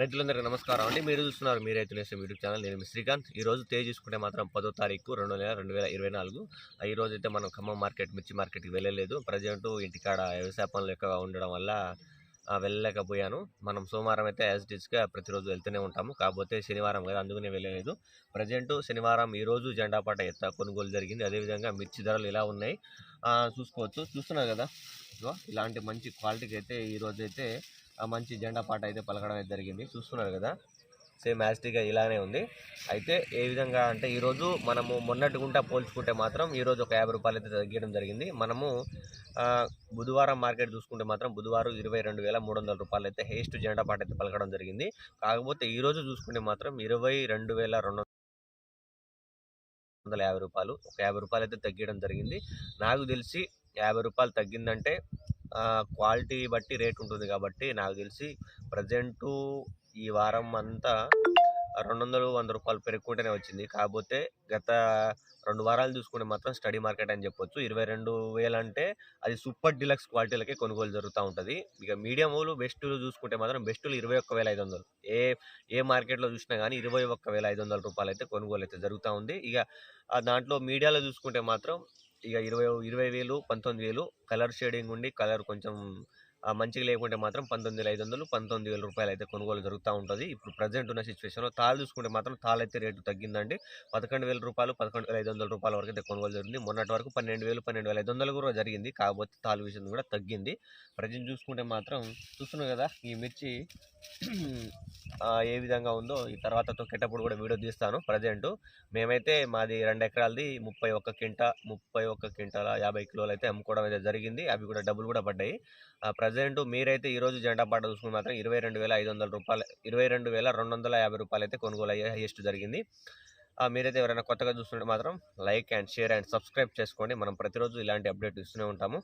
రైతులందరికీ నమస్కారం అండి. మీరు చూస్తున్నారు మీ రైతు నేసం యూట్యూబ్ ఛానల్. నేను శ్రీకాంత్. ఈ రోజు తేజ్ చూసుకుంటే మాత్రం పదో తారీఖు రెండు నెల రెండు వేల ఇరవై నాలుగు. ఈ రోజు అయితే మనం ఖమ్మం మార్కెట్ మిర్చి మార్కెట్కి వెళ్ళలేదు. ప్రజెంట్ ఇంటికాడ వ్యవసాయ పనులు ఎక్కువగా ఉండడం వల్ల వెళ్ళలేకపోయాను. మనం సోమవారం అయితే యాజ్గా ప్రతిరోజు వెళ్తూనే ఉంటాము. కాకపోతే శనివారం కదా అందుకనే వెళ్ళలేదు. ప్రజెంట్ శనివారం ఈరోజు జెండా పాట ఎత్త కొనుగోలు జరిగింది. అదేవిధంగా మిర్చి ధరలు ఇలా ఉన్నాయి. చూసుకోవచ్చు. చూస్తున్నారు కదా? ఇలాంటి మంచి క్వాలిటీకి అయితే ఈరోజైతే అయితే మంచి జెండా పాట అయితే పలకడం అయితే జరిగింది. చూస్తున్నారు కదా? సేమ్ యాస్టిగా ఇలానే ఉంది. అయితే ఏ విధంగా అంటే ఈరోజు మనము మొన్నటి గుంటా పోల్చుకుంటే మాత్రం ఈరోజు ఒక యాభై రూపాయలు అయితే తగ్గడం జరిగింది. మనము బుధవారం మార్కెట్ చూసుకుంటే మాత్రం బుధవారం ఇరవై రెండు వేల మూడు వందల రూపాయలు అయితే హేస్ట్ జెండా పాట అయితే పలకడం జరిగింది. కాకపోతే ఈరోజు చూసుకుంటే మాత్రం ఇరవై రెండు వేల రెండు వందల యాభై రూపాయలు ఒక యాభై రూపాయలు అయితే తగ్గడం జరిగింది. నాకు తెలిసి యాభై రూపాయలు తగ్గిందంటే క్వాలిటీ బట్టి రేట్ ఉంటుంది కాబట్టి నాకు తెలిసి ప్రజెంటు ఈ వారం అంతా రెండు వందలు వంద రూపాయలు పెరుగుకుంటేనే వచ్చింది. కాకపోతే గత రెండు వారాలు చూసుకుంటే మాత్రం స్టడీ మార్కెట్ అని చెప్పొచ్చు. ఇరవై రెండు వేలు అంటే అది సూపర్ డిలక్స్ క్వాలిటీలకే కొనుగోలు జరుగుతూ ఉంటుంది. ఇక మీడియంలు బెస్టులు చూసుకుంటే మాత్రం బెస్టులు ఇరవై ఒక్క వేల ఐదు వందలు. ఏ ఏ మార్కెట్లో చూసినా కానీ ఇరవై ఒక్క వేల ఐదు వందల రూపాయలు అయితే కొనుగోలు అయితే జరుగుతూ ఉంది. ఇక ఆ దాంట్లో మీడియాలో చూసుకుంటే మాత్రం ఇక ఇరవై ఇరవై వేలు పంతొమ్మిది వేలు. కలర్ షేడింగ్ ఉండి కలర్ కొంచెం మంచిగా లేకుంటే మాత్రం పంతొమ్మిది వేల ఐదు వందలు పంతొమ్మిది వేల రూపాయలు అయితే కొనుగోలు జరుగుతూ ఉంటుంది. ఇప్పుడు ప్రజెంట్ ఉన్న సిచ్యువేషన్లో తాళ్ళు చూసుకుంటే మాత్రం తాళ్ళు అయితే రేటు తగ్గిందండి. పదకొండు వేల రూపాయలు పదకొండు వేల ఐదు వందల రూపాయల వరకు అయితే కొనుగోలు జరిగింది. మొన్నటి వరకు పన్నెండు వేలు పన్నెండు వేల ఐదు వందలు కూడా జరిగింది. కాకపోతే తాళ్ళు విషయం కూడా తగ్గింది. ప్రజెంట్ చూసుకుంటే మాత్రం చూస్తున్నాం కదా ఈ మిర్చి ఏ విధంగా ఉందో ఈ తర్వాత తొక్కేటప్పుడు కూడా వీడియో తీస్తాను ప్రజెంట్. మేమైతే మాది రెండు ఎకరాలది ముప్పై ఒక్క కింట ముప్పై ఒక్క కింటాల యాభై కిలోలు అయితే అమ్ముకోవడం అయితే జరిగింది. అవి కూడా డబ్బులు కూడా పడ్డాయి. ప్రజెంట్ మీరైతే ఈరోజు జెండా పాట చూసుకుని మాత్రం ఇరవై రెండు వేల ఐదు వందల రూపాయలు ఇరవై రెండు వేల రెండు వందల యాభై రూపాయలు అయితే కొనుగోలు అయ్యే హైయెస్ట్ జరిగింది. ఆ, మీరైతే ఎవరైనా కొత్తగా చూస్తుంటే మాత్రం like and share and subscribe చేసుకోండి. మనం ప్రతిరోజు ఇలాంటి అప్డేట్ ఇస్తూనే ఉంటాము.